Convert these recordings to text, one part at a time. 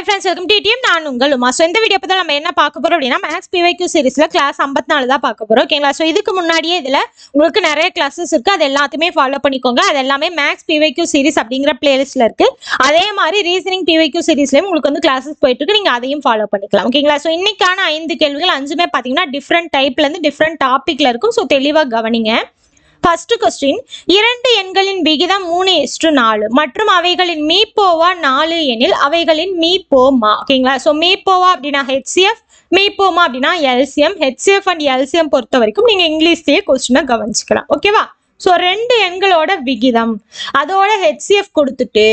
Hi friends welcome TDM நான் உங்கள் Uma. So இந்த வீடியோ பற்றி நம்ம என்ன பார்க்க போகிறோம் அப்படின்னா மேக்ஸ் பிவைக்யூ சீரிஸில் கிளாஸ் 54 தான் பார்க்க போகிறோம் ஓகேங்களா ஸோ இதுக்கு முன்னாடியே இதில் உங்களுக்கு நிறைய கிளாஸஸ் இருக்குது அது எல்லாத்தையுமே ஃபாலோ பண்ணிக்கோங்க. அது எல்லாமே மேக்ஸ் பிவைக்யூ சீரிஸ் அப்படிங்கிற பிளேலிஸ்ட்டில் இருக்குது அதே மாதிரி ரீசனிங் பிவைக்யூ சீரிஸ்லேயும் உங்களுக்கு வந்து கிளாஸஸ் போயிட்டுருக்கு நீங்கள் அதையும் ஃபாலோ பண்ணிக்கலாம். ஓகேங்களா ஸோ இன்றைக்கான ஐந்து கேள்விகள் அஞ்சுமே பார்த்தீங்கன்னா டிஃப்ரெண்ட் டைப்லேருந்து டிஃப்ரெண்ட் டாப்பிக்கில் இருக்கும். ஸோ தெளிவாக கவனிங்க. ஃபர்ஸ்ட் கொஸ்டின் இரண்டு எண்களின் விகிதம் மூணு எஸ்டு நாலு. மற்றும் அவைகளின் மீப்போவா நாலு எனில் அவைகளின் மீப்போமா ஓகேங்களா ஸோ மீப்போவா அப்படின்னா ஹெச்சிஎஃப் மீப்போமா அப்படின்னா எல்சிஎம் ஹெச்சிஎஃப் அண்ட் எல்சிஎம் பொறுத்த வரைக்கும் நீங்கள் இங்கிலீஷ்லேயே கொஸ்டினை கவனிச்சுக்கலாம். ஓகேவா ஸோ ரெண்டு எண்களோட விகிதம். அதோட ஹெச்சிஎஃப் கொடுத்துட்டு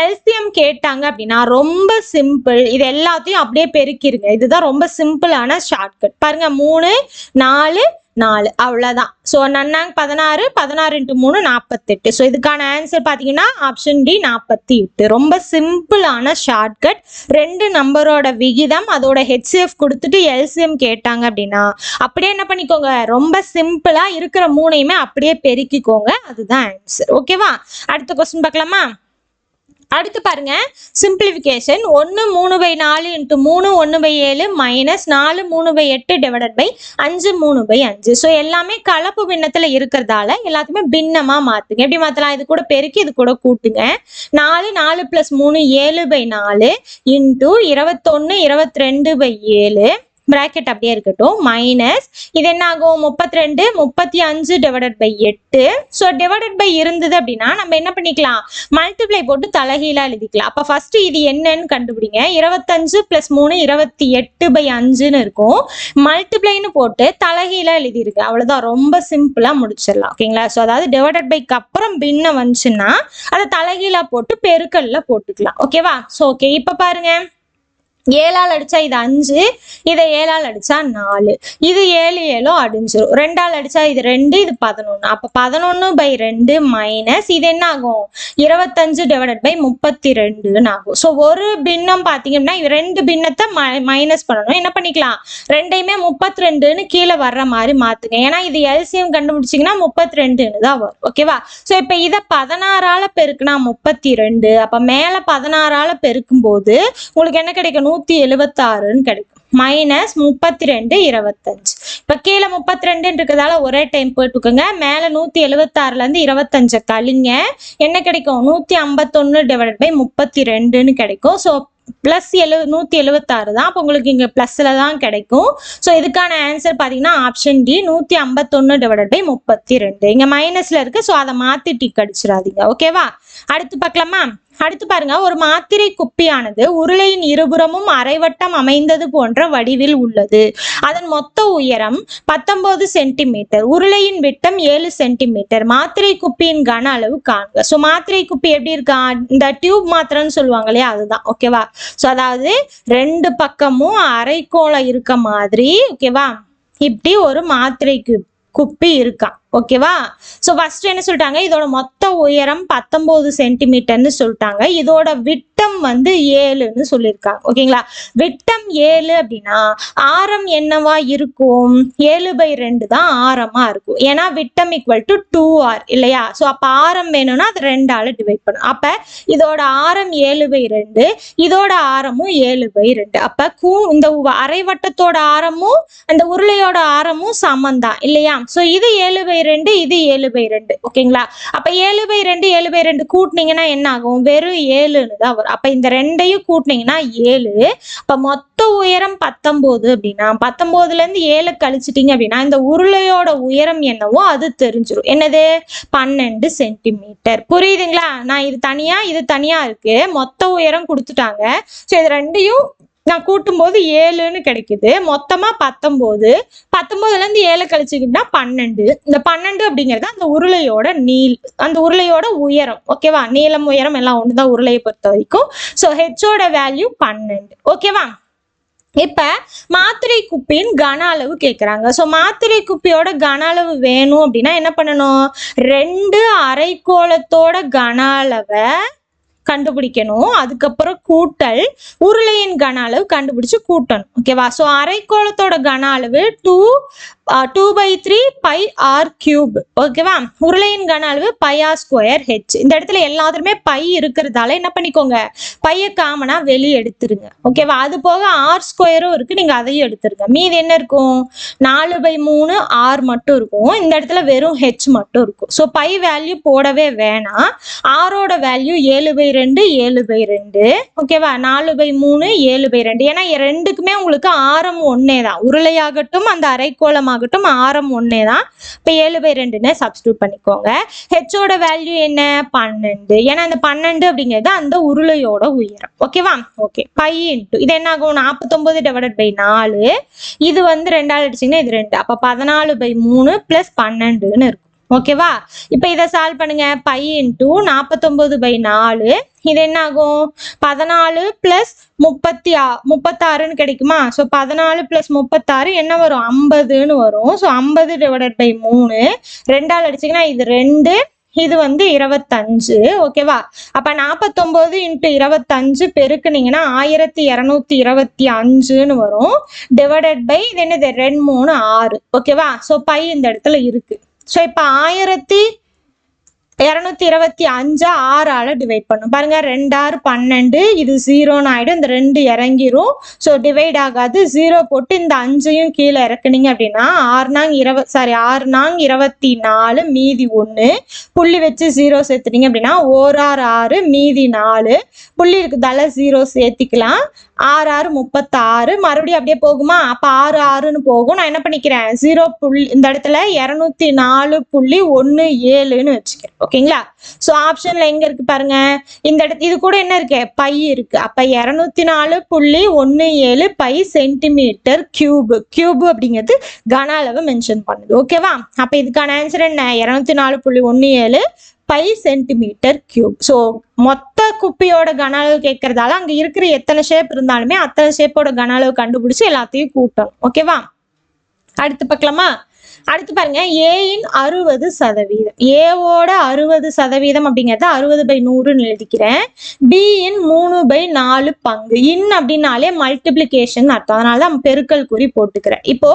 எல்சிஎம் கேட்டாங்க அப்படின்னா ரொம்ப சிம்பிள் இது எல்லாத்தையும் அப்படியே பெருக்கிருங்க. இதுதான் ரொம்ப சிம்பிளான ஷார்ட்கட் பாருங்க மூணு நாலு நாலு. அவ்வளோதான் ஸோ நன்னாங் பதினாறு பதினாறு இன்ட்டு மூணு நாற்பத்தெட்டு ஸோ இதுக்கான ஆன்சர் பார்த்தீங்கன்னா ஆப்ஷன் டி நாற்பத்தி எட்டு. ரொம்ப சிம்பிளான ஷார்ட்கட் ரெண்டு நம்பரோட விகிதம் அதோட ஹெச்சிஎஃப் கொடுத்துட்டு எல்சிஎம் கேட்டாங்க அப்படின்னா அப்படியே என்ன பண்ணிக்கோங்க. ரொம்ப சிம்பிளாக இருக்கிற மூணையுமே அப்படியே பெருக்கிக்கோங்க. அதுதான் ஆன்சர் ஓகேவா அடுத்த கொஸ்டின் பார்க்கலாமா? அடுத்து பாருங்க. சிம்பிளிஃபிகேஷன் ஒன்று மூணு பை நாலு இன்ட்டு மூணு ஒன்று பை ஏழு மைனஸ் நாலு மூணு பை எட்டு டிவைடட் பை அஞ்சு மூணு பை அஞ்சு. ஸோ எல்லாமே கலப்பு பின்னத்தில் இருக்கிறதால எல்லாத்தையுமே பின்னமாக மாற்றுங்க எப்படி மாற்றலாம் இது கூட பெருக்கி இது கூட கூட்டுங்க. நாலு நாலு ப்ளஸ் மூணு ஏழு பை நாலு இன்ட்டு இருபத்தொன்று இருபத்தி ரெண்டு பை ஏழு. பிராக்கெட் அப்படியே இருக்கட்டும். மைனஸ் இது என்ன ஆகும் முப்பத்தி ரெண்டு முப்பத்தி அஞ்சு டிவைடட் பை எட்டு. ஸோ டிவைடட் பை இருந்தது அப்படின்னா நம்ம என்ன பண்ணிக்கலாம்? மல்டிப்ளை போட்டு தலைகீழாக எழுதிக்கலாம். அப்போ ஃபர்ஸ்ட் இது என்னன்னு கண்டுபிடிங்க. இருபத்தஞ்சு ப்ளஸ் மூணு இருபத்தி எட்டு பை அஞ்சுன்னு இருக்கும். மல்டிப்ளைன்னு போட்டு தலைகீழாக எழுதிருக்கு அவ்வளோதான் ரொம்ப சிம்பிளாக முடிச்சிடலாம். ஓகேங்களா ஸோ அதாவது டிவைடட் பைக்கு அப்புறம் பின்ன வந்துச்சுன்னா அதை தலைகீழாக போட்டு பெருக்கல்ல போட்டுக்கலாம். ஓகேவா ஸோ ஓகே இப்போ பாருங்க. ஏழால் அடிச்சா இது அஞ்சு இதை ஏழால் அடிச்சா நாலு. இது ஏழு ஏழும் அடிஞ்சிரும். ரெண்டால் அடிச்சா இது ரெண்டு இது பதினொன்று அப்போ பதினொன்று பை ரெண்டு மைனஸ் இது என்ன ஆகும் இருபத்தஞ்சு டிவைடட் பை முப்பத்தி ரெண்டுன்னு ஆகும். ஸோ ஒரு பின்னம் பார்த்தீங்கன்னா இது ரெண்டு பின்னத்தை மைனஸ் பண்ணணும். என்ன பண்ணிக்கலாம்? ரெண்டையுமே முப்பத்தி ரெண்டுன்னு கீழே வர்ற மாதிரி மாத்துங்க. ஏன்னா இது எல்சிஎம் கண்டுபிடிச்சிங்கன்னா முப்பத்தி ரெண்டுன்னு தான் வரும். ஓகேவா ஸோ இப்போ இதை பதினாறால் பெருக்குனா முப்பத்தி ரெண்டு அப்போ மேலே பதினாறால் பெருக்கும் போது உங்களுக்கு என்ன கிடைக்கணும்? நூற்றி எழுபத்தாறுன்னு கிடைக்கும். மைனஸ் முப்பத்தி ரெண்டு இருபத்தஞ்சு. இப்போ கீழே முப்பத்தி ரெண்டுன்னு இருக்கிறதால ஒரே டைம் போட்டுக்கோங்க. மேலே நூற்றி எழுபத்தாறுலேருந்து இருபத்தஞ்சை கழிங்க என்ன கிடைக்கும்? நூற்றி ஐம்பத்தொன்று டிவைட் பை முப்பத்தி ரெண்டுன்னு கிடைக்கும். ஸோ ப்ளஸ் எழு நூற்றி எழுபத்தாறு தான். அப்போ உங்களுக்கு இங்கே ப்ளஸில் தான் கிடைக்கும். ஸோ இதுக்கான ஆன்சர் பார்த்தீங்கன்னா ஆப்ஷன் டி நூற்றி ஐம்பத்தொன்று டிவைட் பை முப்பத்தி ரெண்டு இங்கே மைனஸில் இருக்குது ஸோ அதை மாற்றி டிக் அடிச்சிடாதீங்க. ஓகேவா அடுத்து பார்க்கலாமா? அடுத்து பாருங்க ஒரு மாத்திரை குப்பியானது உருளையின் இருபுறமும் அரைவட்டம் அமைந்தது போன்ற வடிவில் உள்ளது. அதன் மொத்த உயரம் பத்தொன்பது சென்டிமீட்டர் உருளையின் விட்டம் ஏழு சென்டிமீட்டர். மாத்திரை குப்பியின் கன அளவு காண்க. ஸோ மாத்திரை குப்பி எப்படி இருக்கா? இந்த டியூப் மாத்திரைன்னு சொல்லுவாங்க இல்லையா அதுதான் ஓகேவா ஸோ அதாவது ரெண்டு பக்கமும் அரைக்கோளம் இருக்க மாதிரி ஓகேவா இப்படி ஒரு மாத்திரை குப்பி இருக்கான் ஓகேவா ஸோ ஃபர்ஸ்ட் என்ன சொல்லிட்டாங்க? இதோட மொத்த உயரம் பத்தொம்போது சென்டிமீட்டர்னு சொல்லிட்டாங்க. இதோட விட்டம் வந்து ஏழுன்னு சொல்லியிருக்காங்க. ஓகேங்களா விட்டம் ஏழு அப்படின்னா ஆரம் என்னவா இருக்கும்? ஏழு பை ரெண்டு தான் ஆரமா இருக்கும். ஏன்னா விட்டம் ஈக்குவல் டு டூ ஆர் இல்லையா? ஸோ அப்போ ஆரம் வேணும்னா அது ரெண்டால டிவைட் பண்ணும் அப்போ இதோட ஆரம் ஏழு பை ரெண்டு இதோட ஆரமும் ஏழு பை ரெண்டு. அப்போ கூ இந்த அரை அரைவட்டத்தோட ஆரமும் அந்த உருளையோட ஆரமும் சமம் தான் இல்லையா? ஸோ இது ஏழு பை ரெண்டு இது ஏழு பை ரெண்டு. ஓகேங்களா? அப்ப ஏழு பை ரெண்டு ஏழு பை ரெண்டு கூட்டினீங்கன்னா என்ன ஆகும் வெறும் ஏழுன்னு தான் வரும். அப்ப இந்த ரெண்டையும் கூட்டினீங்கன்னா ஏழு. அப்ப மொத்த உயரம் பத்தொன்பது அப்படின்னா பத்தொன்பதுல இருந்து ஏழு கழிச்சிட்டீங்க அப்படின்னா இந்த உருளையோட உயரம் என்னவோ அது தெரிஞ்சிடும் என்னது? பன்னெண்டு சென்டிமீட்டர். புரியுதுங்களா? நான் இது தனியா இது தனியா இருக்கு. மொத்த உயரம் கொடுத்துட்டாங்க. ஸோ இது ரெண்டையும் நான் கூட்டும்போது ஏழுன்னு கிடைக்குது. மொத்தமாக பத்தொம்போது. பத்தொம்போதுலேருந்து ஏழு கழிச்சிக்கிட்டா பன்னெண்டு. இந்த பன்னெண்டு அப்படிங்கிறது அந்த உருளையோட நீள் அந்த உருளையோட உயரம். ஓகேவா நீளம் உயரம் எல்லாம் ஒன்று தான் உருளையை பொறுத்த வரைக்கும். ஸோ ஹெச்சோட வேல்யூ பன்னெண்டு. ஓகேவா இப்போ மாத்திரை குப்பியின் கன அளவு கேட்குறாங்க ஸோ மாத்திரை குப்பியோட கன அளவு வேணும் அப்படின்னா என்ன பண்ணணும்? ரெண்டு அரைக்கோளத்தோட கன அளவை கண்டுபிடிக்கணும். அதுக்கப்புறம் கூட்டல் உருளையின் கன அளவு கண்டுபிடிச்சு கூட்டணும். ஓகேவா ஸோ அரைக்கோளத்தோட கன அளவு two two by three pi R cube ஓகேவா உருளையின் கன அளவு பை ஆர் ஸ்கொயர் ஹெச் இந்த இடத்துல எல்லாத்துலயுமே பை இருக்கிறதால என்ன பண்ணிக்கோங்க? பைய காமனா வெளியே எடுத்துருங்க. ஓகேவா அது போக ஆர் ஸ்கொயரும் இருக்கு. நீங்க அதையும் எடுத்துருங்க. மீது என்ன இருக்கும்? நாலு பை மூணு ஆர் மட்டும் இருக்கும். இந்த இடத்துல வெறும் ஹெச் மட்டும் இருக்கும். ஸோ பை வேல்யூ போடவே வேணாம். ஆரோட வேல்யூ ஏழு பை ரெண்டு ஏழு பை ரெண்டு. ஓகேவா நாலு பை மூணு ஏழு பை ரெண்டு. ஏன்னா ரெண்டுக்குமே உங்களுக்கு ஆரம் ஒன்னே தான். உருளையாகட்டும் அந்த அரைக்கோளமாகட்டும் ஆரம் ஒன்னே தான். இப்போ ஏழு பை ரெண்டுன்னு சப்ஸ்டியூட் பண்ணிக்கோங்க. ஹெச்சோட வேல்யூ என்ன? பன்னெண்டு. ஏன்னா அந்த பன்னெண்டு அப்படிங்கிறது அந்த உருளையோட உயரம். ஓகேவா ஓகே பை இன்ட்டு இது என்ன ஆகும் நாற்பத்தொம்பது டிவைடட் பை நாலு. இது வந்து ரெண்டாவது அடிச்சிங்கன்னா இது ரெண்டு. அப்போ பதினாலு பை மூணு ப்ளஸ் பன்னெண்டுன்னு இருக்கும். ஓகேவா? இப்போ இதை சால்வ் பண்ணுங்க. பை இன்ட்டு நாற்பத்தொம்பது பை நாலு. இது என்ன ஆகும் பதினாலு ப்ளஸ் முப்பத்தி ஆ முப்பத்தாறுன்னு கிடைக்குமா? ஸோ பதினாலு ப்ளஸ் முப்பத்தாறு என்ன வரும்? ஐம்பதுன்னு வரும். ஸோ ஐம்பது டிவைடட் பை மூணு. ரெண்டால் அடிச்சிங்கன்னா இது ரெண்டு. இது வந்து இருபத்தஞ்சு. ஓகேவா? அப்ப நாற்பத்தொன்பது இன்ட்டு இருபத்தஞ்சு பெருக்குனீங்கன்னா ஆயிரத்தி இரநூத்தி இருபத்தி அஞ்சுன்னு வரும். டிவைடட் பை இது என்னது? ரெண்டு மூணு ஆறு. ஓகேவா? ஸோ பை இந்த இடத்துல இருக்கு. ஸோ இப்போ ஆயிரத்தி இரநூத்தி இருபத்தி அஞ்சா ஆறால் டிவைட் பண்ணும். பாருங்க ரெண்டாறு பன்னெண்டு இது ஜீரோன்னு ஆகிடும் இந்த ரெண்டு இறங்கிரும். ஸோ டிவைட் ஆகாது ஜீரோ போட்டு இந்த அஞ்சையும் கீழே இறக்குனீங்க அப்படின்னா ஆறு நாங் இருவ சாரி ஆறு நாங் இருபத்தி நாலு மீதி ஒன்று புள்ளி வச்சு ஜீரோ சேர்த்துனீங்க அப்படின்னா ஓர் ஆறு ஆறு மீதி நாலு. புள்ளி இருக்குதால ஜீரோ சேர்த்திக்கலாம். ஆறு ஆறு முப்பத்தாறு. மறுபடியும் அப்படியே போகுமா? அப்போ ஆறு ஆறுன்னு போகும். நான் என்ன பண்ணிக்கிறேன்? ஜீரோ புள்ளி இந்த இடத்துல இரநூத்தி நாலு புள்ளி ஒன்று ஏழுன்னு வச்சுக்கிறேன். ஓகேங்களா? ஸோ ஆப்ஷன்ல எங்க இருக்கு பாருங்க. இந்த இடத்து இது கூட என்ன இருக்கு? பை இருக்கு. அப்ப இரநூத்தி நாலு புள்ளி ஒன்று ஏழு பை சென்டிமீட்டர் கியூப் கியூப் அப்படிங்கிறது கன அளவு மென்ஷன் பண்ணுது. ஓகேவா அப்ப இதுக்கான ஆன்சர் என்ன? இரநூத்தி நாலு புள்ளி ஒன்று ஏழு பை சென்டிமீட்டர் கியூப் ஸோ மொத்த குப்பியோட கன அளவு கேட்கறதால அங்கே இருக்கிற எத்தனை ஷேப் இருந்தாலுமே அத்தனை ஷேப்போட கன அளவு கண்டுபிடிச்சி எல்லாத்தையும் கூட்டணும். ஓகேவா அடுத்து பார்க்கலாமா? அடுத்து பாருங்க ஏயின் அறுபது சதவீதம். ஏவோட அறுபது சதவீதம் அப்படிங்கிறத அறுபது பை நூறுன்னு எழுதிக்கிறேன். பியின் மூணு பை நாலு பங்கு. இன் அப்படின்னாலே மல்டிப்ளிகேஷன் அர்த்தம். அதனால தான் பெருக்கல் குறி போட்டுக்கிறேன். இப்போ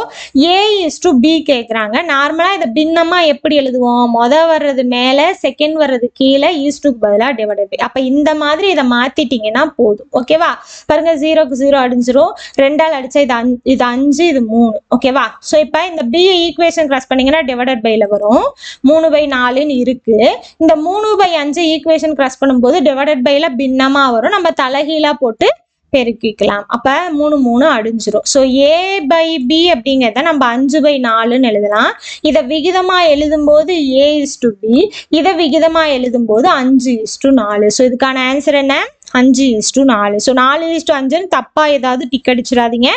ஏ இஸ் டு பி கேட்குறாங்க நார்மலா இதை பின்னமா எப்படி எழுதுவோம்? மொத வர்றது மேல செகண்ட் வர்றது கீழே ஈஸ்டுக்கு பதிலாக டிவைடட் பை அப்போ இந்த மாதிரி இதை மாத்திட்டீங்கன்னா போதும். ஓகேவா பாருங்க ஜீரோக்கு ஜீரோ அடிஞ்சிரும். ரெண்டால் அடிச்சா இது அஞ்சு இது அஞ்சு இது மூணு. ஓகேவா ஸோ இப்போ இந்த பி ஈக்குவேஷன் கிராஸ் பண்ணீங்கன்னா டிவைடட் பைல வரும். மூணு பை நாலுன்னு இருக்கு. இந்த மூணு பை அஞ்சு ஈக்குவேஷன் கிராஸ் பண்ணும்போது டிவைடட் பைல பின்னமா வரும். நம்ம தலைகீழா போட்டு பெருக்கிக்கலாம். அப்ப மூணு மூணு அடிஞ்சிரும். ஸோ ஏ பை பி அப்படிங்கிறத நம்ம அஞ்சு பை நாலுன்னு எழுதலாம். இதை விகிதமா எழுதும்போது ஏ இஸ் டு பி இதை விகிதமா எழுதும்போது அஞ்சு இஸ் டு நாலு. ஸோ இதுக்கான ஆன்சர் என்ன? அஞ்சு இஸ் டு நாலு. ஸோ நாலு இஸ் டு அஞ்சுன்னு தப்பாக ஏதாவது டிக் அடிச்சிடாதீங்க.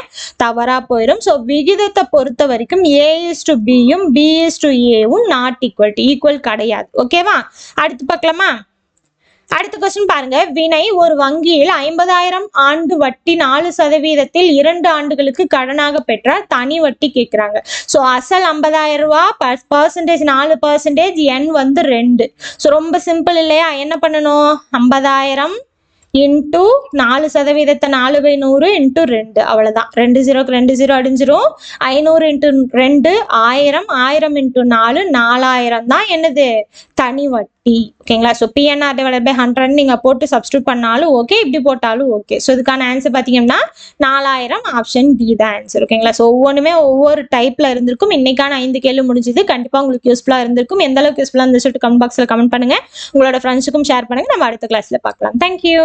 தவறாக போயிடும் ஸோ விகிதத்தை பொறுத்த வரைக்கும் ஏ இஸ் டு பியும் பி இஸ் டு ஏவும் நாட் ஈக்குவல் டு ஈக்குவல் கிடையாது. ஓகேவா அடுத்து பார்க்கலாமா? அடுத்த கொஸ்டின் பாருங்க. வினை ஒரு வங்கியில் ஐம்பதாயிரம் ஆண்டு வட்டி நாலு சதவீதத்தில் இரண்டு ஆண்டுகளுக்கு கடனாக பெற்றால் தனி வட்டி கேட்குறாங்க. ஸோ அசல் ஐம்பதாயிரம் ரூபா பர்சன்டேஜ் நாலு பர்சன்டேஜ் எண் வந்து ரெண்டு. ஸோ ரொம்ப சிம்பிள் இல்லையா? என்ன பண்ணணும்? ஐம்பதாயிரம் இன்ட்டு நாலு சதவீதத்தை நாலு பை நூறு இன்ட்டு ரெண்டு. அவ்வளோதான் ரெண்டு ஜீரோக்கு ரெண்டு ஜீரோ அடிஞ்சிரும். ஐநூறு இன்ட்டு ரெண்டு ஆயிரம் ஆயிரம் இன்ட்டு நாலு நாலாயிரம் தான் என்னது? தனி வட்டி. ஓகேங்களா? So PNR divide by hundred நீங்கள் போட்டு சப்ஸ்டியூட் பண்ணாலும் ஓகே இப்படி போட்டாலும் ஓகே ஸோ இதுக்கான ஆன்சர் பார்த்தீங்கன்னா நாலாயிரம் ஆப்ஷன் டி தான் ஆன்சர் ஓகேங்களா? ஸோ ஒவ்வொன்றுமே ஒவ்வொரு டைப்பில் இருந்திருக்கும். இன்னைக்கான ஐந்து கேள்வி முடிஞ்சது. கண்டிப்பாக உங்களுக்கு யூஸ்ஃபுல்லாக இருந்திருக்கும். எந்த அளவுக்கு யூஸ்ஃபுல்லாக இருந்துச்சு கமெண்ட் பாக்ஸில் கமெண்ட் பண்ணுங்க. உங்களோட ஃப்ரெண்ட்ஸுக்கும் ஷேர் பண்ணுங்க. நம்ம அடுத்த கிளாஸில் பார்க்கலாம். தேங்க்யூ